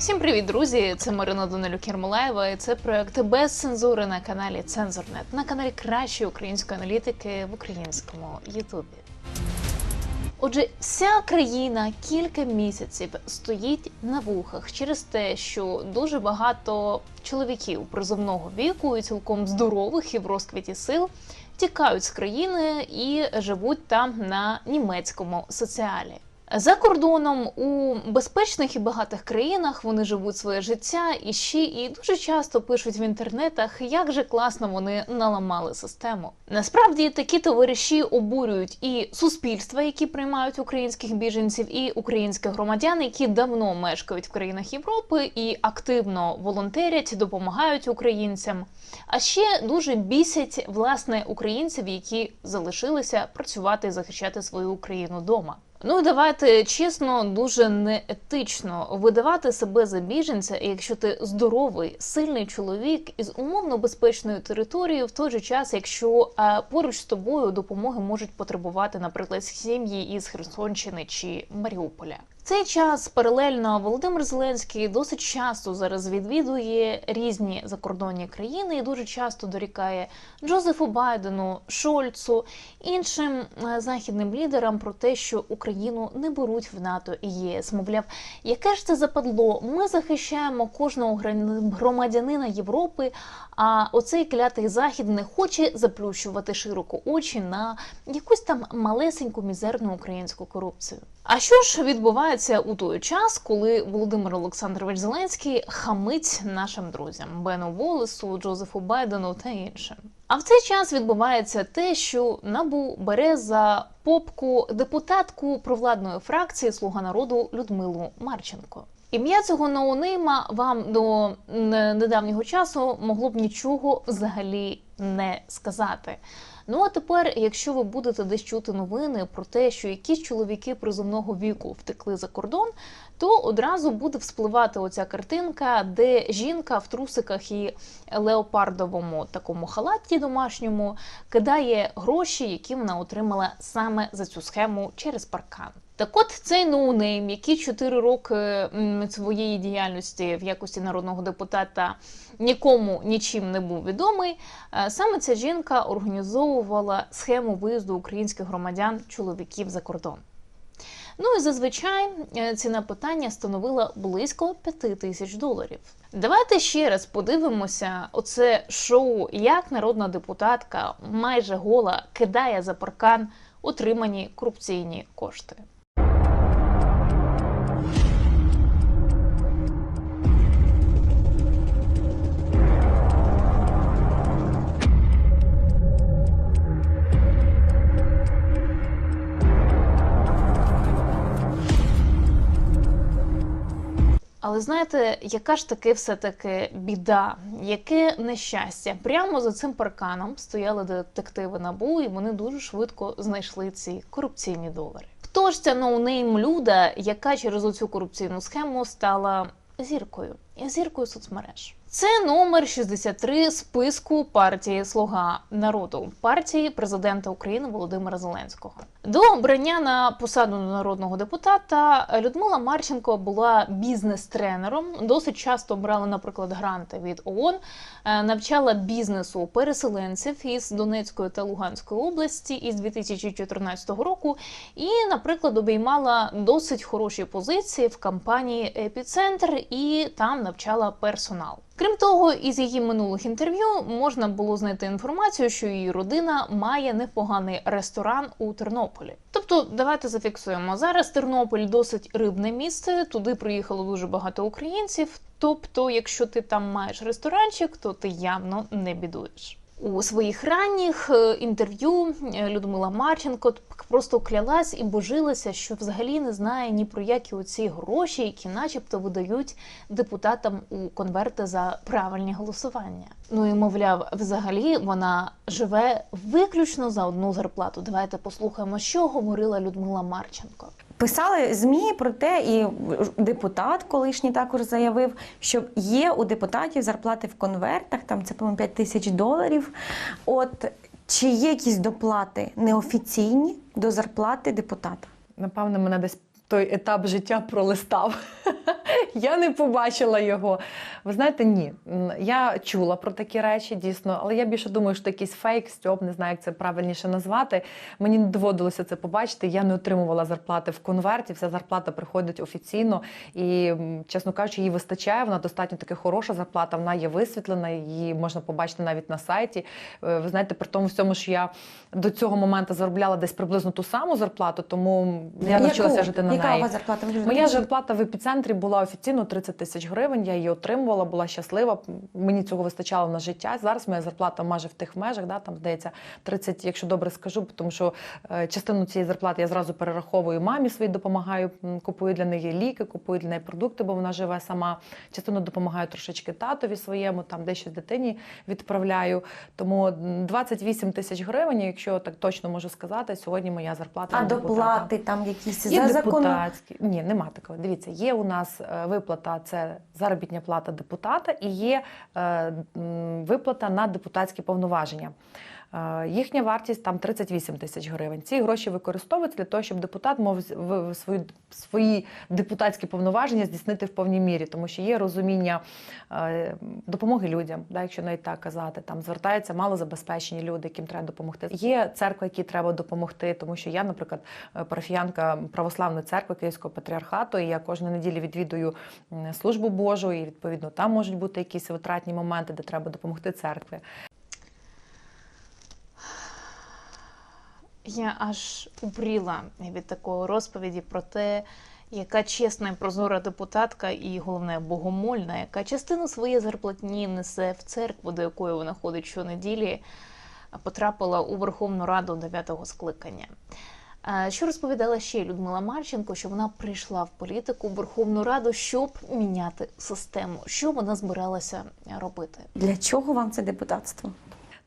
Всім привіт, друзі! Це Марина Данилюк Єрмолаєва і це проект без цензури на каналі Цензорнет, на каналі кращої української аналітики в українському Ютубі. Отже, вся країна кілька місяців стоїть на вухах через те, що дуже багато чоловіків призовного віку і цілком здорових і в розквіті сил тікають з країни і живуть там на німецькому соціалі. За кордоном у безпечних і багатих країнах вони живуть своє життя і ще і дуже часто пишуть в інтернетах, як же класно вони наламали систему. Насправді такі товариші обурюють і суспільства, які приймають українських біженців, і українських громадян, які давно мешкають в країнах Європи і активно волонтерять, допомагають українцям. А ще дуже бісять власне українців, які залишилися працювати і захищати свою Україну вдома. Ну давайте чесно, дуже неетично видавати себе за біженця, якщо ти здоровий, сильний чоловік із умовно безпечною територією, в той же час, якщо а, поруч з тобою допомоги можуть потребувати, наприклад, сім'ї із Херсонщини чи Маріуполя. Цей час паралельно Володимир Зеленський досить часто зараз відвідує різні закордонні країни і дуже часто дорікає Джозефу Байдену, Шольцу, іншим е, західним лідерам про те, що Україну не беруть в НАТО і ЄС. Мовляв, яке ж це западло? Ми захищаємо кожного громадянина Європи. А оцей клятий захід не хоче заплющувати широко очі на якусь там малесеньку мізерну українську корупцію. А що ж відбувається у той час, коли Володимир Олександрович Зеленський хамить нашим друзям Бену Волесу, Джозефу Байдену та іншим? А в цей час відбувається те, що набу бере за попку депутатку провладної фракції Слуга народу Людмилу Марченко. Ім'я цього ноунейма вам до недавнього часу могло б нічого взагалі не сказати. Ну а тепер, якщо ви будете десь чути новини про те, що якісь чоловіки призовного віку втекли за кордон, то одразу буде вспливати оця картинка, де жінка в трусиках і леопардовому такому халаті домашньому кидає гроші, які вона отримала саме за цю схему через паркан. Так от цей ноунейм, який 4 роки своєї діяльності в якості народного депутата нікому нічим не був відомий, е, саме ця жінка організовувала схему виїзду українських громадян чоловіків за кордон. Ну і зазвичай е, ціна питання становила близько 5 тисяч доларів. Давайте ще раз подивимося оце шоу, як народна депутатка майже гола кидає за паркан отримані корупційні кошти. Але знаєте, яка ж таки все-таки біда, яке нещастя? Прямо за цим парканом стояли детективи набу, і вони дуже швидко знайшли ці корупційні долари. Хто ж ця ноунейм люда, яка через оцю корупційну схему стала зіркою? Зіркою соцмереж. Це номер 63 списку партії Слуга народу партії президента України Володимира Зеленського. До обрання на посаду народного депутата Людмила Марченко була бізнес-тренером. Досить часто брала, наприклад, гранти від ООН, е, навчала бізнесу переселенців із Донецької та Луганської області із 2014 року. І, наприклад, обіймала досить хороші позиції в компанії Епіцентр і там навчала персонал. Крім того, із її минулих інтерв'ю можна було знайти інформацію, що її родина має непоганий ресторан у Тернополі. Тобто, давайте зафіксуємо зараз. Тернопіль досить рибне місце. Туди приїхало дуже багато українців. Тобто, якщо ти там маєш ресторанчик, то ти явно не бідуєш. У своїх ранніх е, інтерв'ю е, Людмила Марченко просто клялась і божилася, що взагалі не знає ні про які оці гроші, які, начебто, видають депутатам у конверти за правильні голосування. Ну і мовляв, взагалі вона живе виключно за одну зарплату. Давайте послухаємо, що говорила Людмила Марченко. Писали змі про те, і депутат колишній також заявив, що є у депутатів зарплати в конвертах, там це по 5 тисяч доларів. От чи є якісь доплати неофіційні до зарплати депутата? Напевно, мене десь той етап життя пролистав. Я не побачила його. Ви знаєте, ні. Я чула про такі речі, дійсно, але я більше думаю, що це якийсь фейк, стьоп, не знаю, як це правильніше назвати. Мені не доводилося це побачити. Я не отримувала зарплати в конверті. Вся зарплата приходить офіційно. І, чесно кажучи, їй вистачає. Вона достатньо таки хороша зарплата. Вона є висвітлена, її можна побачити навіть на сайті. Е, Ви знаєте, при тому всьому, що я до цього моменту заробляла десь приблизно ту саму зарплату, тому я навчилася жити на Яка неї. у вас зарплата? Моя зарплата в епіцентрі була офіційно 30 тисяч гривень. Я її отримувала, була щаслива. Мені цього вистачало на життя. Зараз моя зарплата майже в тих межах, да, там здається 30, якщо добре скажу, тому що е, частину цієї зарплати я зразу перераховую мамі своїй допомагаю, купую для неї ліки, купую для неї продукти, бо вона живе сама. Частину допомагаю трошечки татові своєму, там дещо дитині відправляю. Тому м, 28 тисяч гривень, якщо так точно можу сказати, сьогодні моя зарплата. А доплати там якісь Є за депутатські. Ні, нема такого. Дивіться, є у нас е, виплата, це заробітня плата депутата, і є е, виплата на депутатські повноваження. Е, Їхня вартість там 38 тисяч гривень. Ці гроші використовуються для того, щоб депутат мав в- в свої, свої депутатські повноваження здійснити в повній мірі, тому що є розуміння е, допомоги людям, да, якщо навіть так казати. Там звертаються малозабезпечені люди, яким треба допомогти. Є церкви, які треба допомогти, тому що я, наприклад, е, парафіянка православної церкви Київського патріархату, і я кожну неділю відвідую службу Божу, і відповідно там можуть бути якісь витратні моменти, де треба допомогти церкві. Я аж упріла від такої розповіді про те, яка чесна і прозора депутатка, і головне богомольна, яка частину своєї зарплатні несе в церкву, до якої вона ходить щонеділі, потрапила у Верховну Раду 9-го скликання. Що розповідала ще Людмила Марченко, що вона прийшла в політику в Верховну Раду, щоб міняти систему. Що вона збиралася робити? Для чого вам це депутатство?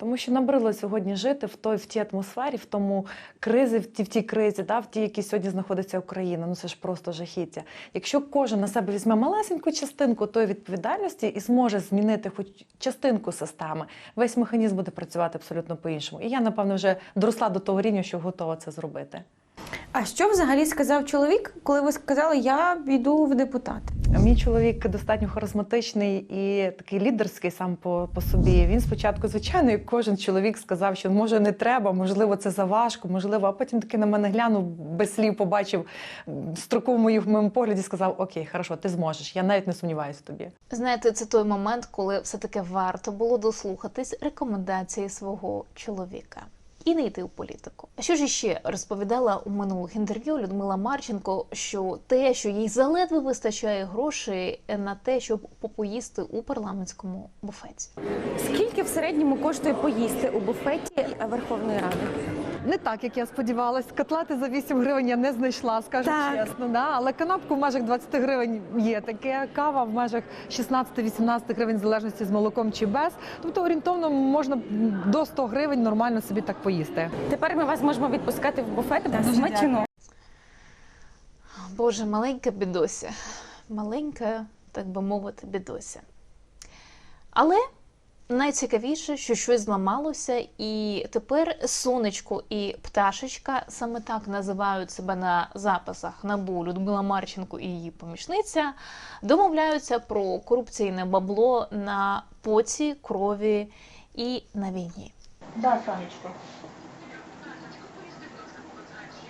Тому що набрило сьогодні жити в той в тій атмосфері, в тому кризи, в тій, в тій кризі, да, в тій, якій сьогодні знаходиться Україна. Ну це ж просто жахіття. Якщо кожен на себе візьме малесеньку частинку тої відповідальності і зможе змінити хоч частинку системи, весь механізм буде працювати абсолютно по-іншому. І я, напевно, вже доросла до того рівня, що готова це зробити. А що взагалі сказав чоловік, коли ви сказали, я йду в депутати? Мій чоловік достатньо харизматичний і такий лідерський сам по, по собі. Він спочатку, звичайно, як кожен чоловік сказав, що може не треба, можливо, це заважко, можливо, а потім таки на мене глянув без слів, побачив строку в моєму погляді, сказав: Окей, хорошо, ти зможеш. Я навіть не сумніваюся в тобі. Знаєте, це той момент, коли все-таки варто було дослухатись рекомендації свого чоловіка і не йти у політику. А що ж іще розповідала у минулих інтерв'ю Людмила Марченко, що те, що їй заледве вистачає грошей на те, щоб попоїсти у парламентському буфеті. Скільки в середньому коштує поїсти у буфеті Верховної Ради? Не так, як я сподівалась. Котлети за 8 гривень я не знайшла, скажу Так. чесно. Да? Але канапку в межах 20 гривень є таке. Кава в межах 16-18 гривень, в залежності з молоком чи без. Тобто орієнтовно можна до 100 гривень нормально собі так поїсти. Тепер ми вас можемо відпускати в буфет, бо смачно. Боже, маленька бідося, маленька, так би мовити, бідося. Але найцікавіше, що щось зламалося, і тепер сонечко і пташечка саме так називають себе на записах набу Людмила Марченко і її помічниця, домовляються про корупційне бабло на поці, крові і на війні. Да, Санечко.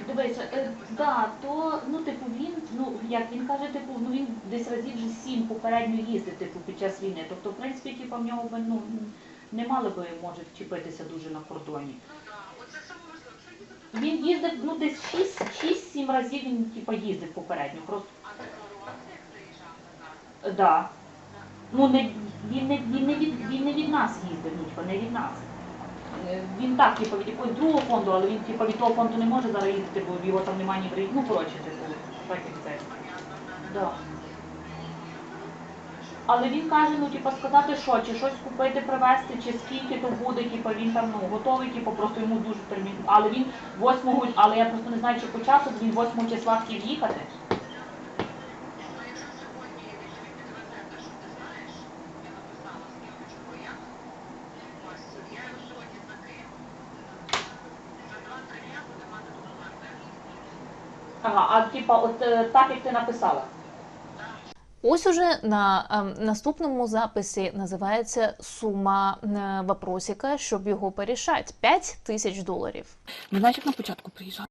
Дивися, е, да, то ну типу він, ну як він каже, типу, ну він десь разів вже сім попередньо їздив, типу, під час війни. Тобто, в принципі, типу, в нього би, ну не мали би може вчепитися дуже на кордоні. Він їздив, ну десь 6-7 разів він типу, їздив попередньо. Просто да. Ну не він не він не від він не від нас їздив, ну типу, не від нас. Е, Він так, типу, від якогось другого фонду, але він типу, від того фонду не може зараз їздити, бо його там немає ні в. Ну, коротше, типу, так це. Да. Але він каже, ну, типу, сказати, що, чи щось купити, привезти, чи скільки то буде, типу, він там ну, готовий, типу, просто йому дуже термін. Але він 8, але я просто не знаю, чи по часу, він 8 числа хотів їхати. Ага, а типа, от е, так як ти написала. Ось уже на ем, наступному записі називається сума е, вопросика, щоб його порішати 5 тисяч доларів. Ну, знаєш, як на початку приїжджають,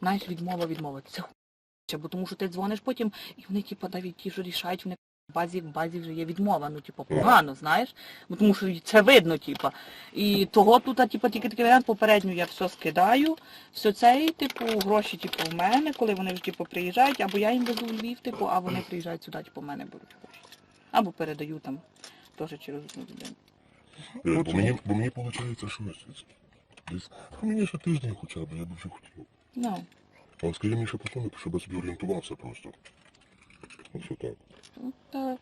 знаєш, відмова, відмова. Це хуйня, бо тому що ти дзвониш потім, і вони, типу, навіть ті, що рішають, вони в базі в базі вже є відмова, ну типу, погано, знаєш, Бо тому що це видно, типу. І того тут, типу, тільки такий варіант попередньо я все скидаю, все це, типу, гроші, типу, в мене, коли вони вже типу, приїжджають, або я їм везу в Львів, типу, а вони приїжджають сюди, типу, в мене беруть гроші. Або передаю там теж через одну людину. Е, бо мені, бо мені виходить, що десь. Мені ще тиждень хоча б, я дуже хотів. Ну. А скажи мені ще по щоб я собі орієнтувався просто. Ось так. Ну,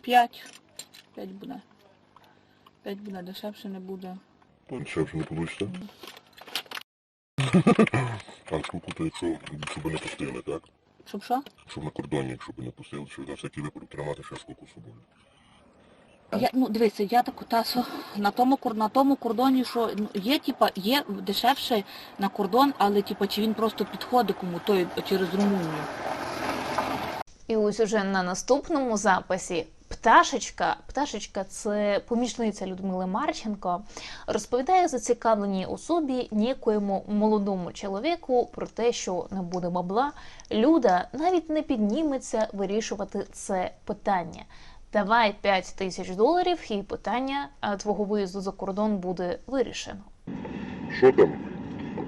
5. 5 буде. 5 буде, дешевше не буде. Ну, дешевше не получиться. А штуку то якщо щоб не пустили, так? Щоб що? Щоб на кордоні, якщо б не пустили, щоб на всякий випадок тримати ще штуку собою. Я, ну дивіться, я так отасу на тому на тому кордоні, що ну, є, типа, є дешевше на кордон, але типа чи він просто підходить кому той через Румунію. І ось уже на наступному записі пташечка, пташечка це помічниця Людмили Марченко, розповідає зацікавленій особі ніякоєму молодому чоловіку про те, що не буде бабла. Люда навіть не підніметься вирішувати це питання. Давай 5 тисяч доларів, і питання твого виїзду за кордон буде вирішено. Що там?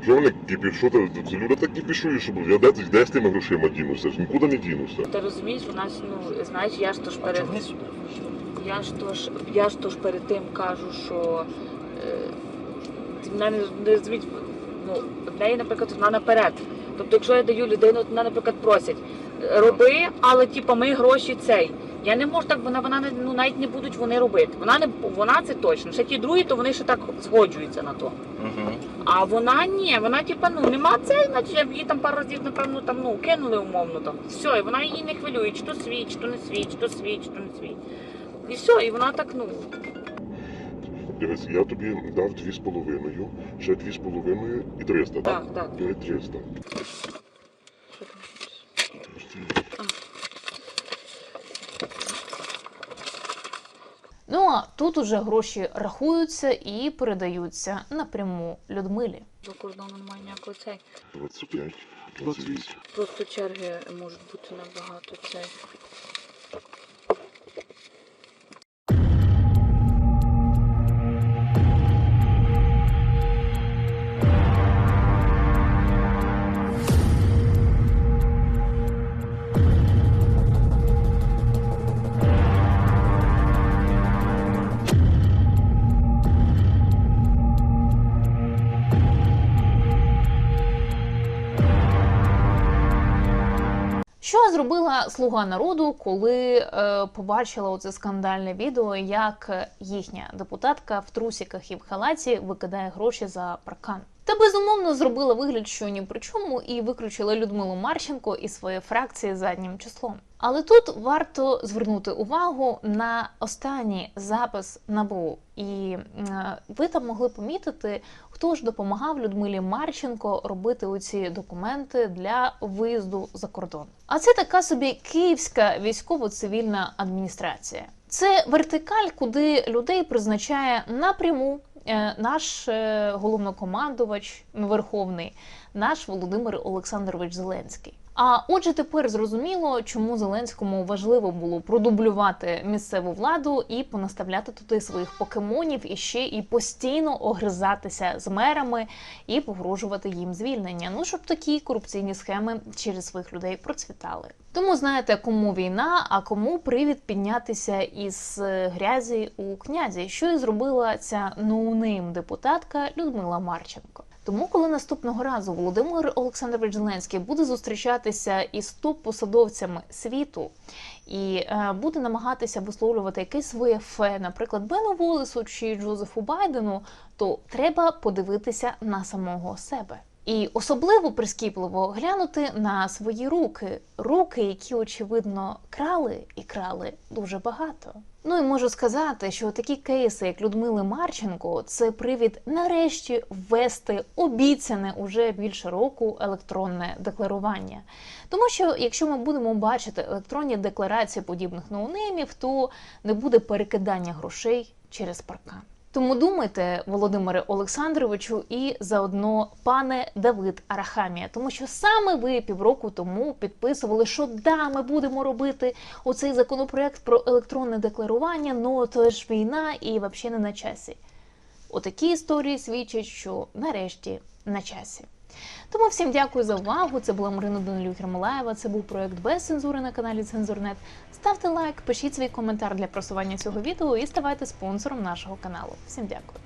Що вони кипішуть? Що ти? Люди так кипішують, що я де, де з тими грошима дінуся? ж Нікуди не дінуся. Ти розумієш, вона ж, ну, знаєш, я ж то ж перед я ж то ж, я ж то ж перед тим кажу, що е, не, не розуміють, ну, в неї, наприклад, вона наперед. Тобто, якщо я даю людину, от вона, наприклад, просить, роби, але типу, ми гроші цей. Я не можу так, вона, вона не, ну, навіть не будуть вони робити. Вона не вона це точно. Ще ті другі, то вони ще так згоджуються на то. А вона ні, вона типа ну нема цей, значить я б її там пару разів, напевно, там ну кинули умовно там. Все, і вона її не хвилює, чи то свій, чи то не свій, чи то свій, чи то не свій. І все, і вона так, ну. Дивись, я тобі дав дві з половиною, ще дві з половиною і 300, так? Так, так. Давай 300. Що там? Ну а тут уже гроші рахуються і передаються напряму Людмилі. До кордону немає ніякого цей. 25, 28. Просто черги можуть бути набагато цей. Зробила слуга народу, коли е, побачила оце скандальне відео, як їхня депутатка в трусіках і в халаті викидає гроші за паркан? Та безумовно зробила вигляд, що ні при чому, і виключила Людмилу Марченко із своєї фракції заднім числом. Але тут варто звернути увагу на останній запис НАБУ, і е, ви там могли помітити, хто ж допомагав Людмилі Марченко робити оці документи для виїзду за кордон. А це така собі київська військово-цивільна адміністрація. Це вертикаль, куди людей призначає напряму е, наш е, головнокомандувач верховний, наш Володимир Олександрович Зеленський. А отже, тепер зрозуміло, чому Зеленському важливо було продублювати місцеву владу і понаставляти туди своїх покемонів і ще і постійно огризатися з мерами і погрожувати їм звільнення. Ну щоб такі корупційні схеми через своїх людей процвітали. Тому знаєте, кому війна, а кому привід піднятися із е, грязі у князі, що і зробила ця ноунейм депутатка Людмила Марченко. Тому, коли наступного разу Володимир Олександрович Зеленський буде зустрічатися із топ-посадовцями світу і е, буде намагатися висловлювати якесь своє фе, наприклад, Бену Волесу чи Джозефу Байдену, то треба подивитися на самого себе. І особливо прискіпливо глянути на свої руки, руки, які очевидно крали і крали дуже багато. Ну і можу сказати, що такі кейси, як Людмили Марченко, це привід нарешті ввести обіцяне уже більше року електронне декларування. Тому що якщо ми будемо бачити електронні декларації подібних ноунеймів, то не буде перекидання грошей через паркан. Тому думайте, Володимире Олександровичу, і заодно пане Давид Арахамія, тому що саме ви півроку тому підписували, що да, ми будемо робити оцей законопроект про електронне декларування, ну то ж війна і взагалі не на часі. Отакі історії свідчать, що нарешті на часі. Тому всім дякую за увагу. Це була Марина Данилюк Ермолаєва. Це був проект без цензури на каналі Цензурнет. Ставте лайк, пишіть свій коментар для просування цього відео і ставайте спонсором нашого каналу. Всім дякую.